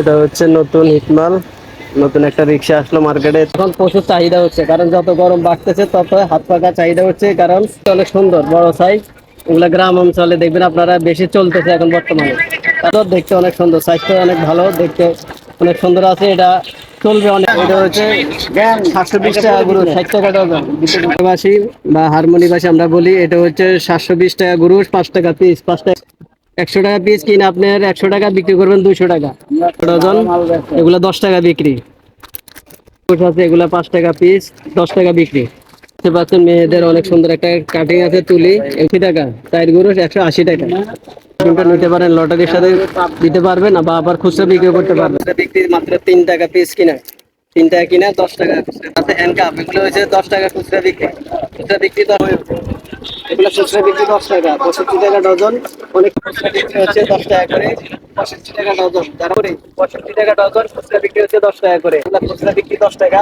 এটা হচ্ছে নতুন হিটমাল, নতুন একটা রিক্সা আসলো মার্কেটে। এখন প্রচুর চাহিদা হচ্ছে, কারণ যত গরম বাড়তেছে, তত হাত পাকা চাহিদা হচ্ছে, কারণ অনেক সুন্দর, বড় সাইজ এগুলা গ্রাম অঞ্চলে দেখবেন আপনারা বেশি চলতেছে এখন বর্তমানে। তারপর দেখতে অনেক সুন্দর সাইজটা অনেক ভালো, দেখতে অনেক সুন্দর আছে, এটা চলবে অনেক। এটা হচ্ছে সাতশো বিশ টাকা গুরু, ষাট টাকা বা হারমোনি বাসী আমরা বলি, এটা হচ্ছে সাতশো বিশ টাকা গুরু, পাঁচ টাকা পিস, পাঁচ টাকা একশো টাকা পিস কিনে আপনার একশো টাকা বিক্রি করবেন দুইশো টাকা। ডজন, এগুলো দশ টাকা বিক্রি। আছে, এগুলো পাঁচ টাকা পিস দশ টাকা বিক্রি। মেয়েদের অনেক সুন্দর একটা কাটিং আছে, তুলি, একশো টাকা চার গুরু একশো আশি টাকা। নিতে পারেন লটারির সাথে, দিতে পারবেন বা আবার খুচরা বিক্রি করতে পারবেন। বিক্রি মাত্র তিন টাকা পিস কিনা। তিন টাকা কিনা, দশ টাকা। হ্যান্ড কাপ এগুলো হচ্ছে দশ টাকা খুচরা বিক্রি। খুচরা বিক্রি দশ এগুলো খুচরা বিক্রি দশ টাকা পঁয়ষট্টি টাকা ডজন, অনেক খুচরা বিক্রি হচ্ছে দশ টাকা করে। পঁয়ষট্টি টাকা ডজন তারপরে পঁয়ষট্টি টাকা ডজন, খুচরা বিক্রি হচ্ছে দশ টাকা করে। এগুলো খুচরা বিক্রি দশ টাকা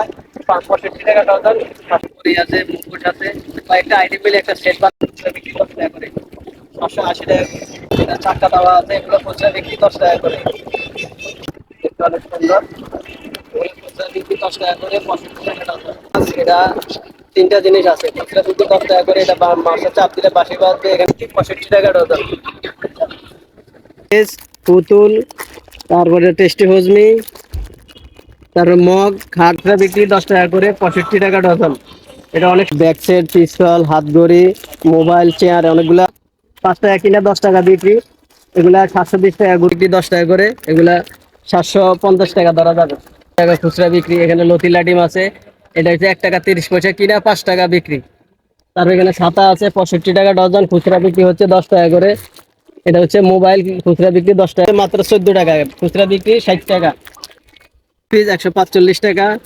পঁয়ষট্টি টাকা ডজন। পাঁচপুরি আছে মুকুট আছে। কয়েকটা আইটেম মিলে একটা সেট বান খুচরা বিক্রি দশ টাকা করে। পাঁচশো আশি টাকা চারটা দেওয়া আছে, এগুলো খুচরা বিক্রি দশ টাকা করে। দেখতে অনেক সুন্দর। খুচরা বিক্রি দশ টাকা করে, পঁয়ষট্টি টাকা ডজন। এটা তিনটা জিনিস আছে। দশ টাকা করে এটা চাপ দিলে বাসি এখানে পঁয়ষট্টি টাকা ডজন পুতুল, তারপরে টেস্টি হজমি, তারপর মগ খাটরা বিক্রি দশ টাকা করে, পঁয়ষট্টি টাকা ডজন এটা অনেক ব্যাক সেট, পিস্তল হাত ঘড়ি মোবাইল, চেয়ার, অনেকগুলা পাঁচ টাকা কিনা, দশ টাকা বিক্রি। এগুলা সাতশো বিশ টাকা বিক্রি, দশ টাকা করে। এগুলা সাতশো পঞ্চাশ টাকা ধরা যাবে। টাকা খুচরা বিক্রি, এখানে লতিলা ডিম আছে। এটা হচ্ছে এক টাকা তিরিশ পয়সা, কিনা পাঁচ টাকা বিক্রি। তারপর এখানে ছাতা আছে, পঁয়ষট্টি টাকা ডজন, খুচরা বিক্রি হচ্ছে দশ টাকা করে। এটা হচ্ছে মোবাইল, খুচরা বিক্রি দশ টাকা, মাত্র চোদ্দ টাকা। খুচরা বিক্রি ষাট টাকা। পিস একশো পাঁচচল্লিশ টাকা।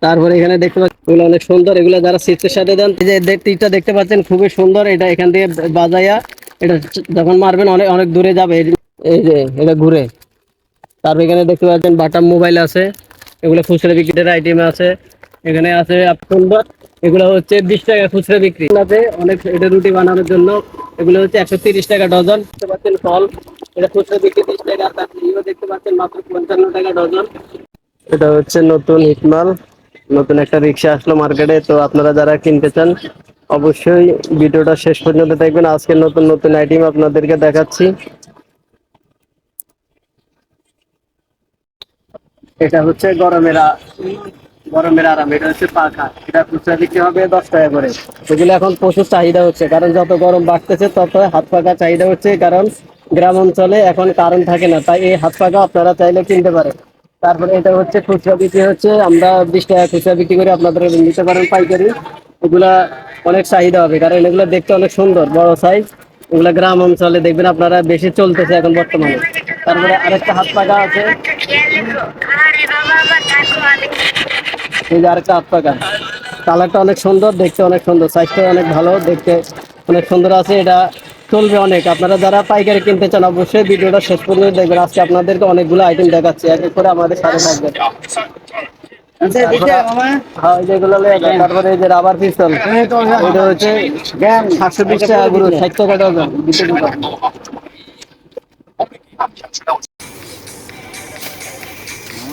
তারপরে এখানে দেখতে পাচ্ছেন, এগুলো অনেক সুন্দর। এগুলো যারা সিটের সাথে দেন যে তীরটা দেখতে পাচ্ছেন, খুবই সুন্দর। এটা এখান থেকে বাজাইয়া, এটা যখন মারবেন, অনেক অনেক দূরে যাবে। এই- যে এটা ঘুরে। তারপর এখানে দেখতে পাচ্ছেন, বাটাম মোবাইল আছে। এগুলো খুচরা বিক্রির আইটেম আছে। এখানে আছে সুন্দর এগুলো হচ্ছে বিশ টাকা খুচরা বিক্রি। আছে অনেক এটা রুটি বানানোর জন্য এগুলো হচ্ছে একশো তিরিশ টাকা ডজন। দেখতে পাচ্ছেন ফল। এটা খুচরা বিক্রি বিশ টাকা তার ইয়েও দেখতে পাচ্ছেন মাত্র পঞ্চান্ন টাকা ডজন। এটা হচ্ছে নতুন হিটমাল। নতুন একটা রিক্সা আসলো মার্কেটে। তো আপনারা যারা কিনতে চান, অবশ্যই ভিডিওটা শেষ পর্যন্ত দেখবেন। আজকে নতুন নতুন আইটেম আপনাদেরকে দেখাচ্ছি। এটা হচ্ছে গরমের গরমের আরাম, এটা হচ্ছে পাখা। এটা খুচরা বিক্রি হবে দশ টাকা করে। এগুলো এখন প্রচুর চাহিদা হচ্ছে, কারণ যত গরম বাড়তেছে, তত হাত পাকা চাহিদা হচ্ছে, কারণ গ্রাম অঞ্চলে এখন কারণ থাকে না, তাই এই হাত পাকা আপনারা চাইলে কিনতে পারেন। তারপরে এটা হচ্ছে খুচরা বিক্রি হচ্ছে, আমরা বিশ টাকা খুচরা বিক্রি করে আপনাদের নিতে পারেন পাইকারি। এগুলা অনেক চাহিদা হবে, কারণ এগুলো দেখতে অনেক সুন্দর, বড় সাইজ এগুলা গ্রাম অঞ্চলে দেখবেন আপনারা বেশি চলতেছে এখন বর্তমানে। তারপরে আরেকটা হাত পাকা আছে। এই যে আরেকটা হাত পাকা। কালারটা অনেক সুন্দর দেখতে অনেক সুন্দর সাইজটা অনেক ভালো দেখতে অনেক সুন্দর আছে এটা চলবে অনেক। আপনারা যারা পাইকারি কিনতে চান অবশ্যই ভিডিওটা শেষ পর্যন্ত দেখবেন। আজকে আপনাদেরকে অনেকগুলো আইটেম দেখাচ্ছি এক এক করে আমাদের সাথে থাকবেন। হ্যাঁ, যেগুলো লয়ে তারপরে যে রাবার পিস্তল এটা হচ্ছে সাতশো বিশ টাকা গুরু ষাট টাকা ডজন। দুটো দুটো।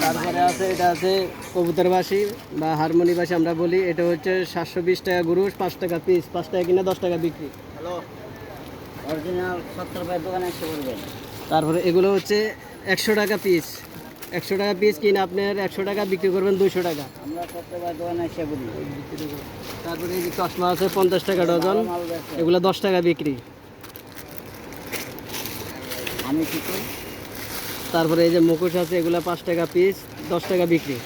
তারপরে আছে এটা আছে কবুতরবাসী বা হারমোনিবাসী আমরা বলি। এটা হচ্ছে সাতশো বিশ টাকা গুরু পাঁচ টাকা পিস পাঁচ টাকা কিনে দশ টাকা বিক্রি। হ্যালো? অরিজিনাল সত্তর দোকানে এসে বলবেন। তারপরে এগুলো হচ্ছে একশো টাকা পিস একশো টাকা পিস কিনে আপনার একশো টাকা বিক্রি করবেন দুশো টাকা। আমরা সত্তর দোকানে এসে বলি। তারপরে এই চশমা আছে পঞ্চাশ টাকা ডজন। এগুলো দশ টাকা বিক্রি। আমি কি করি? তারপরে এই যে মুখোশ আছে এগুলো পাঁচ টাকা পিস দশ টাকা বিক্রি।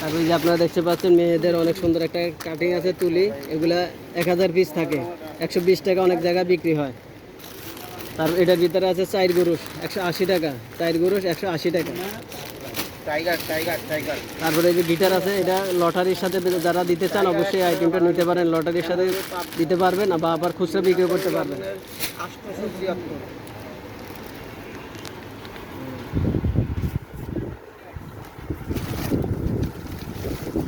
তারপরে যে আপনারা দেখতে পাচ্ছেন মেয়েদের অনেক সুন্দর একটা কাটিং আছে তুলি। এগুলা এক হাজার পিস থাকে। একশো বিশ টাকা অনেক জায়গায় বিক্রি হয়। তারপর এটার ভিতরে আছে চার গরুষ একশো আশি টাকা। চার গরুষ একশো আশি টাকা। তারপরে এই যে গিটার আছে এটা লটারির সাথে যারা দিতে চান অবশ্যই আইটেমটা নিতে পারেন। লটারির সাথে দিতে পারবেন বা আবার খুচরা বিক্রি করতে পারবেন।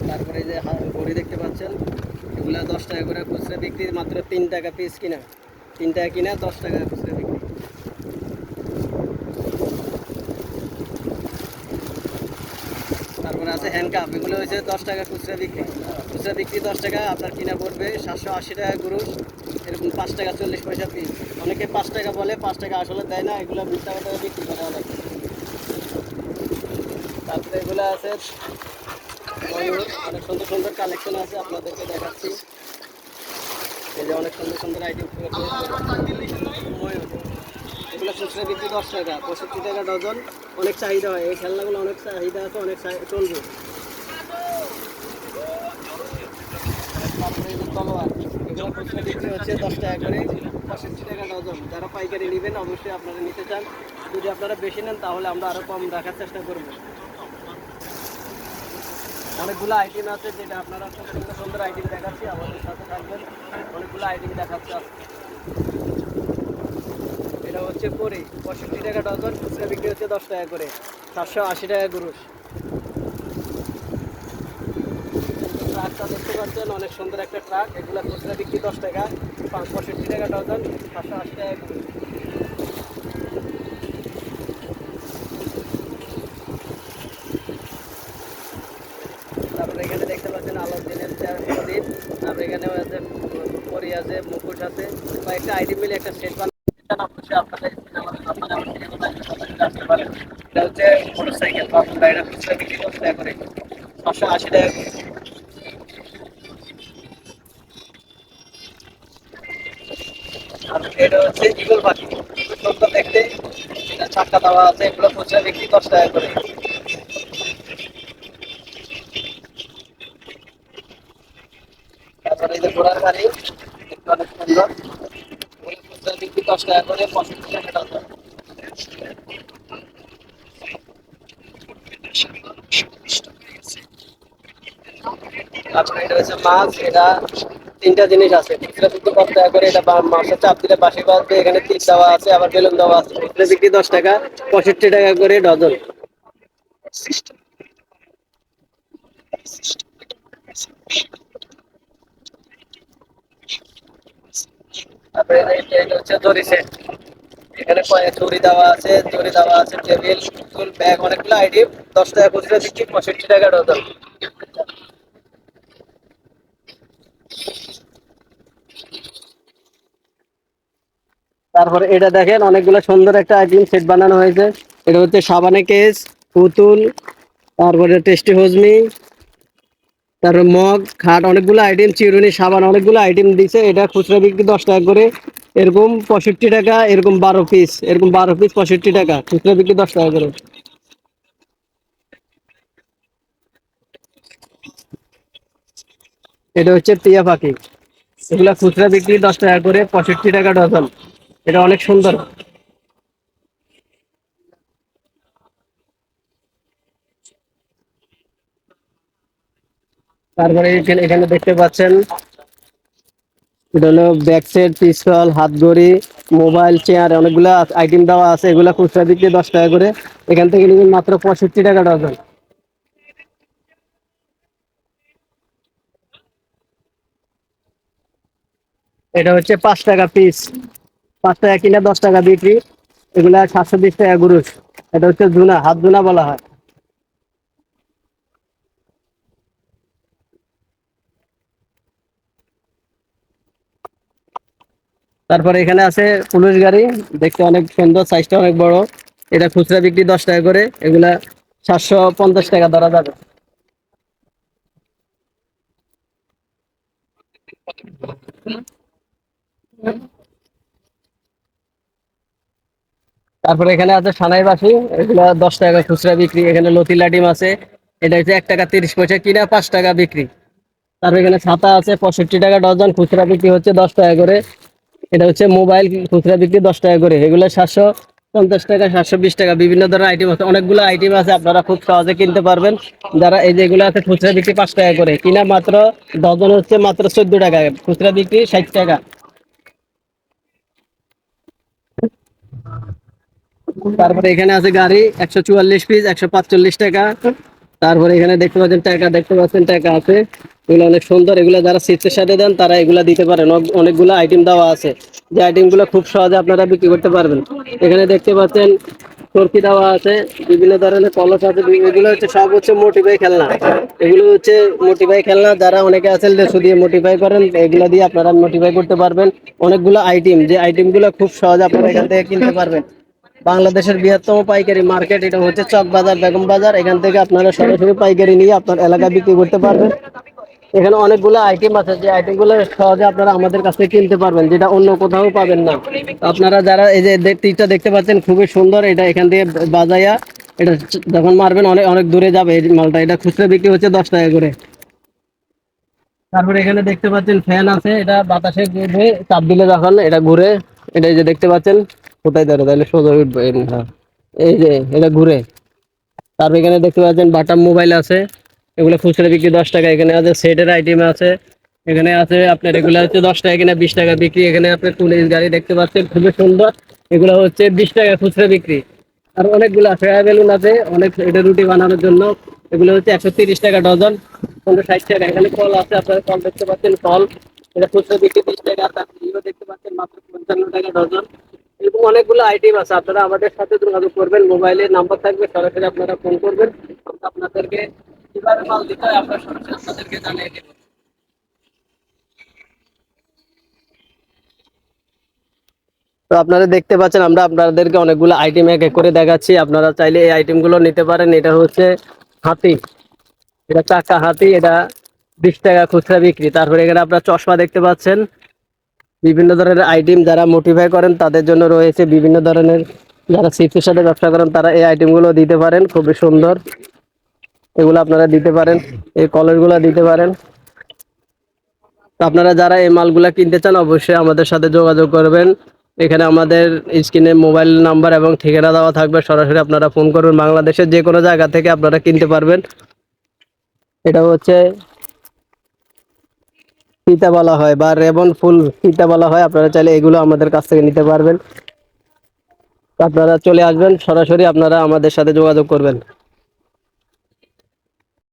তারপরে যে ঘড়ি দেখতে পাচ্ছেন, এগুলা দশ টাকা করে খুচরা বিক্রি, মাত্র তিন টাকা পিস কিনা। তিন টাকা কিনা, দশ টাকা খুচরা বিক্রি। তারপরে আছে হ্যান্ডকাপ এগুলো হয়েছে দশ টাকা খুচরা বিক্রি। খুচরা বিক্রি দশ টাকা, আপনার কিনা পড়বে সাতশো আশি টাকা গুরুষ এরকম পাঁচ টাকা চল্লিশ পয়সা পিস অনেকে পাঁচ টাকা বলে, পাঁচ টাকা আসলে দেয় না, এগুলো বিশ টাকা টাকা বিক্রি করা অনেক। তারপরে এগুলো আছে। অনেক সুন্দর সুন্দর কালেকশন আছে, আপনাদেরকে দেখাচ্ছি। এই যে অনেক সুন্দর সুন্দর আইটেম এগুলো খুচরা বিক্রি দশ টাকা, পঁয়ষট্টি টাকা ডজন। অনেক চাহিদা হয়। এই খেলনাগুলো অনেক চাহিদা আছে, অনেক চলবে। তারপরে তলোয়ার, এগুলো হচ্ছে দশ টাকা করে। ডজন। যারা পাইকারি নেবেন, অবশ্যই আপনারা নিতে চান। যদি আপনারা বেশি নেন, তাহলে আমরা আরও কম রাখার চেষ্টা করব। অনেকগুলো আইটেম আছে যেটা আপনারা সুন্দর সুন্দর আইটেম দেখাচ্ছি, আমাদের সাথে থাকবেন। অনেকগুলো আইটেম দেখাচ্ছে আজকে। এটা হচ্ছে পরি, পঁয়ষট্টি টাকা ডজন, খুচরা বিক্রি হচ্ছে দশ টাকা করে। সাতশো আশি টাকা গুরুষ ট্রাকটা দেখতে পাচ্ছেন, অনেক সুন্দর একটা ট্রাক। এগুলো খুচরা বিক্রি দশ টাকা পঁয়ষট্টি টাকা ডজন, সাতশো আশি টাকা গুরুষ তারপরে এখানে দেখতে পাচ্ছেন আলোদিনের চেয়ার প্রদীপ তারপরে এখানেও আছে পরি আছে মুখোশ আছে কয়েকটা আইটেম মিলে একটা সেট বানানো অবশ্যই আপনারা আসতে পারেন এটা হচ্ছে করে ছশো আশি এটা হচ্ছে ইগল পাখি। দেখতে চাক্কা দেওয়া আছে, এগুলো খুচরা বিক্রি দশ টাকা করে। তারপরে এই গাড়ি অনেক সুন্দর। দশ টাকা করে পঁয়ষট্টি টাকা হচ্ছে মাছ, এটা তিনটা জিনিস আছে। খুচরা বিক্রি টাকা করে, এটা মাছের চাপ দিলে বাসি বাঁধবে এখানে তিল দেওয়া আছে, আবার বেলুন দেওয়া আছে। খুচরা বিক্রি দশ টাকা, পঁয়ষট্টি টাকা করে ডজন। তারপরে এটা টেবিল আইটেম দশ টাকা টাকা তারপরে এটা দেখেন, অনেকগুলো সুন্দর একটা আইটেম সেট বানানো হয়েছে। এটা হচ্ছে সাবানে কেস, পুতুল, তারপরে টেস্টি হজমি তারপর মগ, খাট, অনেকগুলো আইটেম চিরুনি, সাবান, অনেকগুলো আইটেম দিছে। এটা খুচরা বিক্রি দশ টাকা করে। এরকম পঁয়ষট্টি টাকা, এরকম বারো পিস এরকম বারো পিস পঁয়ষট্টি টাকা, খুচরা বিক্রি দশ টাকা করে। এটা হচ্ছে টিয়া পাখি। এগুলা খুচরা বিক্রি দশ টাকা করে, পঁয়ষট্টি টাকা ডজন। এটা অনেক সুন্দর। তারপরে এখানে দেখতে পাচ্ছেন, এটা হলো ব্যাক সেট পিস্তল, হাত ঘড়ি মোবাইল চেয়ার অনেকগুলো আইটেম দেওয়া আছে, এগুলা খুচরা বিক্রি দশ টাকা করে। এখান থেকে নিবেন মাত্র পঁয়ষট্টি টাকা ডজন। এটা হচ্ছে পাঁচ টাকা পিস পাঁচ টাকা কিনা দশ টাকা বিক্রি। এগুলা সাতশো বিশ টাকা গুরুষ এটা হচ্ছে জুনা, হাত জুনা বলা হয়। তারপরে এখানে আছে পুলিশ গাড়ি, দেখতে অনেক সুন্দর সাইজটা অনেক বড়। এটা খুচরা বিক্রি দশ টাকা করে, এগুলা সাতশো পঞ্চাশ টাকা ধরা যাবে। তারপরে এখানে আছে সানাই বাসি, এগুলো দশ টাকা খুচরা বিক্রি। এখানে লতি লাটিম আছে, এটা হচ্ছে এক টাকা তিরিশ পয়সা, কিনা পাঁচ টাকা বিক্রি। তারপর এখানে ছাতা আছে, পঁয়ষট্টি টাকা ডজন, খুচরা বিক্রি হচ্ছে দশ টাকা করে। এটা হচ্ছে মোবাইল খুচরা বিক্রি দশ টাকা করে। এগুলো সাতশো পঞ্চাশ টাকা, সাতশো বিশ টাকা, বিভিন্ন ধরনের আইটেম আছে। অনেকগুলো আইটেম আছে, আপনারা খুব সহজে কিনতে পারবেন। যারা এই যেগুলো আছে, খুচরা বিক্রি পাঁচ টাকা করে। কিনা মাত্র ডজন হচ্ছে মাত্র চোদ্দ টাকা, খুচরা বিক্রি ষাট টাকা। তারপরে এখানে আছে গাড়ি, একশো চুয়াল্লিশ পিস একশো পাঁচচল্লিশ টাকা। তারপরে এখানে দেখতে পাচ্ছেন, টাকা দেখতে পাচ্ছেন, টাকা আছে। এগুলো অনেক সুন্দর, এগুলো যারা সিটের সাথে দেন তারা এগুলা দিতে পারেন। অনেকগুলো আইটেম দেওয়া আছে। যে আইটেমগুলো খুব সহজে আপনারা বিক্রি করতে পারবেন। এখানে দেখতে পাচ্ছেন, চরকি দেওয়া আছে, বিভিন্ন ধরনের কলস আছে এগুলো হচ্ছে সব হচ্ছে মোটিভাই খেলনা। এগুলো হচ্ছে মোটিফাই খেলনা, যারা অনেকে আছেন দেড়শো দিয়ে মোটিফাই করেন, এগুলো দিয়ে আপনারা মোটিফাই করতে পারবেন। অনেকগুলো আইটেম যে আইটেমগুলো খুব সহজে আপনারা এখান থেকে কিনতে পারবেন। বাংলাদেশের বৃহত্তম পাইকারি মার্কেট, এটা হচ্ছে চক বাজার বেগম বাজার। এখান থেকে আপনারা সরাসরি পাইকারি নিয়ে আপনার এলাকা বিক্রি করতে পারবেন। এখানে অনেকগুলো আইটেম আছে, যে আইটেমগুলো সহজে আপনারা আমাদের কাছ কিনতে পারবেন, যেটা অন্য কোথাও পাবেন না। আপনারা যারা এই যে তীরটা দেখতে পাচ্ছেন, খুবই সুন্দর, এটা এখান থেকে বাজাইয়া এটা যখন মারবেন, অনেক অনেক দূরে যাবে এই মালটা। এটা খুচরা বিক্রি হচ্ছে দশ টাকা করে। তারপরে এখানে দেখতে পাচ্ছেন, ফ্যান আছে, এটা বাতাসে ঘুরে চাপ দিলে যখন এটা ঘুরে, এটা যে দেখতে পাচ্ছেন, কোথায় ধরে? তাহলে সোজা উঠবে। এই যে, এটা ঘুরে। তারপর এখানে দেখতে পাচ্ছেন, বাটাম মোবাইল আছে এগুলো খুচরা বিক্রি দশ টাকা, এখানে আছে সেটের আইটেম আছে, এখানে আছে আপনার এগুলো হচ্ছে দশ টাকা কিনা বিশ টাকা বিক্রি, এখানে আপনার পুলিশ গাড়ি দেখতে পাচ্ছেন, খুবই সুন্দর। এগুলো হচ্ছে বিশ টাকা খুচরা বিক্রি। আর অনেকগুলো ফেয়া বেলুন আছে, অনেক এটা রুটি বানানোর জন্য। এগুলো হচ্ছে একশো তিরিশ টাকা ডজন, পনেরো ষাট টাকা। এখানে কল আছে, আপনারা কল দেখতে পাচ্ছেন কল এটা খুচরা বিক্রি বিশ টাকা তারপর দেখতে পাচ্ছেন, মাত্র পঞ্চান্ন টাকা ডজন। এরকম অনেকগুলো আইটেম আছে, আপনারা আমাদের সাথে যোগাযোগ করবেন, মোবাইলে নাম্বার থাকবে, সরাসরি আপনারা ফোন করবেন। আপনাদেরকে কীভাবে মাল দিতে হয়, আমরা জানিয়ে দেবো। তো আপনারা দেখতে পাচ্ছেন, আমরা আপনাদেরকে অনেকগুলো আইটেম এক এক করে দেখাচ্ছি। আপনারা চাইলে এই আইটেমগুলো নিতে পারেন। এটা হচ্ছে হাতি। এটা চাকা হাতি, এটা বিশ টাকা খুচরা বিক্রি। তারপরে এখানে আপনার চশমা দেখতে পাচ্ছেন। বিভিন্ন ধরনের আইটেম যারা মোটিফাই করেন, তাদের জন্য রয়েছে বিভিন্ন ধরনের যারা চিপসের সাথে ব্যবসা করেন, তারা এই আইটেমগুলো দিতে পারেন। খুবই সুন্দর। এগুলো আপনারা দিতে পারেন, এই কলারগুলো দিতে পারেন। আপনারা যারা এই মালগুলা কিনতে চান, অবশ্যই আমাদের সাথে যোগাযোগ করবেন। এখানে আমাদের স্ক্রিনে মোবাইল নাম্বার এবং ঠিকানা দেওয়া থাকবে। সরাসরি আপনারা ফোন করবেন বাংলাদেশের যে কোনো জায়গা থেকে আপনারা কিনতে পারবেন। এটা হচ্ছে ফিতা বলা হয় বা রেবন ফুল ফিতা বলা হয়। আপনারা চাইলে এগুলো আমাদের কাছ থেকে নিতে পারবেন। আপনারা চলে আসবেন। সরাসরি আপনারা আমাদের সাথে যোগাযোগ করবেন।